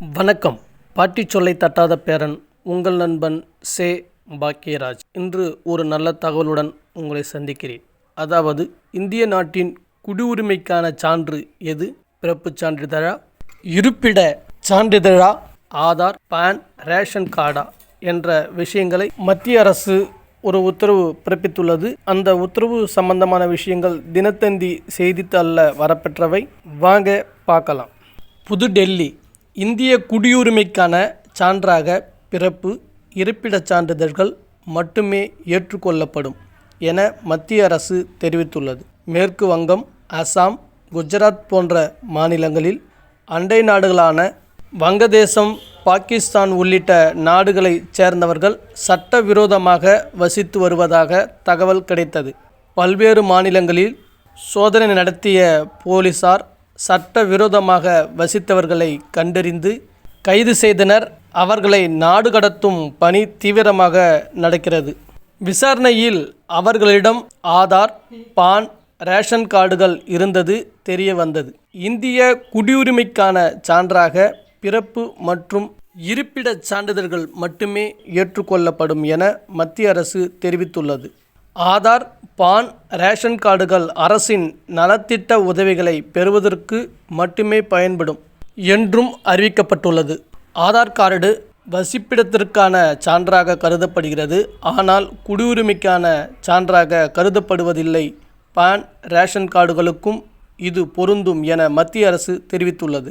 வணக்கம். பாட்டி சொல்லை தட்டாத பேரன் உங்கள் நண்பன் சே. பாக்கியராஜ். இன்று ஒரு நல்ல தகவலுடன் உங்களை சந்திக்கிறேன். அதாவது இந்திய நாட்டின் குடியுரிமைக்கான சான்று எது? பிறப்புச் சான்றிதழா? இருப்பிட சான்றிதழா? ஆதார் பான் ரேஷன் கார்டா? என்ற விஷயங்களை மத்திய அரசு ஒரு உத்தரவு பிறப்பித்துள்ளது. அந்த உத்தரவு சம்பந்தமான விஷயங்கள் தினத்தந்தி செய்தித்தாளில் வரப்பெற்றவை. வாங்க பார்க்கலாம். புதுடெல்லி இந்திய குடியுரிமைக்கான சான்றாக பிறப்பு இருப்பிடச் சான்றிதழ்கள் மட்டுமே ஏற்றுக்கொள்ளப்படும் என மத்திய அரசு தெரிவித்துள்ளது. மேற்கு வங்கம் அசாம் குஜராத் போன்ற மாநிலங்களில் அண்டை நாடுகளான வங்கதேசம் பாகிஸ்தான் உள்ளிட்ட நாடுகளைச் சேர்ந்தவர்கள் சட்டவிரோதமாக வசித்து வருவதாக தகவல் கிடைத்தது. பல்வேறு மாநிலங்களில் சோதனை நடத்திய போலீசார் சட்டவிரோதமாக வசித்தவர்களை கண்டறிந்து கைது செய்தனர். அவர்களை நாடு கடத்தும் பணி தீவிரமாக நடக்கிறது. விசாரணையில் அவர்களிடம் ஆதார் பான் ரேஷன் கார்டுகள் இருந்தது தெரிய வந்தது. இந்திய குடியுரிமைக்கான சான்றாக பிறப்பு மற்றும் இருப்பிடச் சான்றிதழ்கள் மட்டுமே ஏற்றுக்கொள்ளப்படும் என மத்திய அரசு தெரிவித்துள்ளது. ஆதார் பான் ரேஷன் கார்டுகள் அரசின் நலத்திட்ட உதவிகளை பெறுவதற்கு மட்டுமே பயன்படும் என்றும் அறிவிக்கப்பட்டுள்ளது. ஆதார் கார்டு வசிப்பிடத்திற்கான சான்றாக கருதப்படுகிறது. ஆனால் குடியுரிமைக்கான சான்றாக கருதப்படுவதில்லை. பான் ரேஷன் கார்டுகளுக்கும் இது பொருந்தும் என மத்திய அரசு தெரிவித்துள்ளது.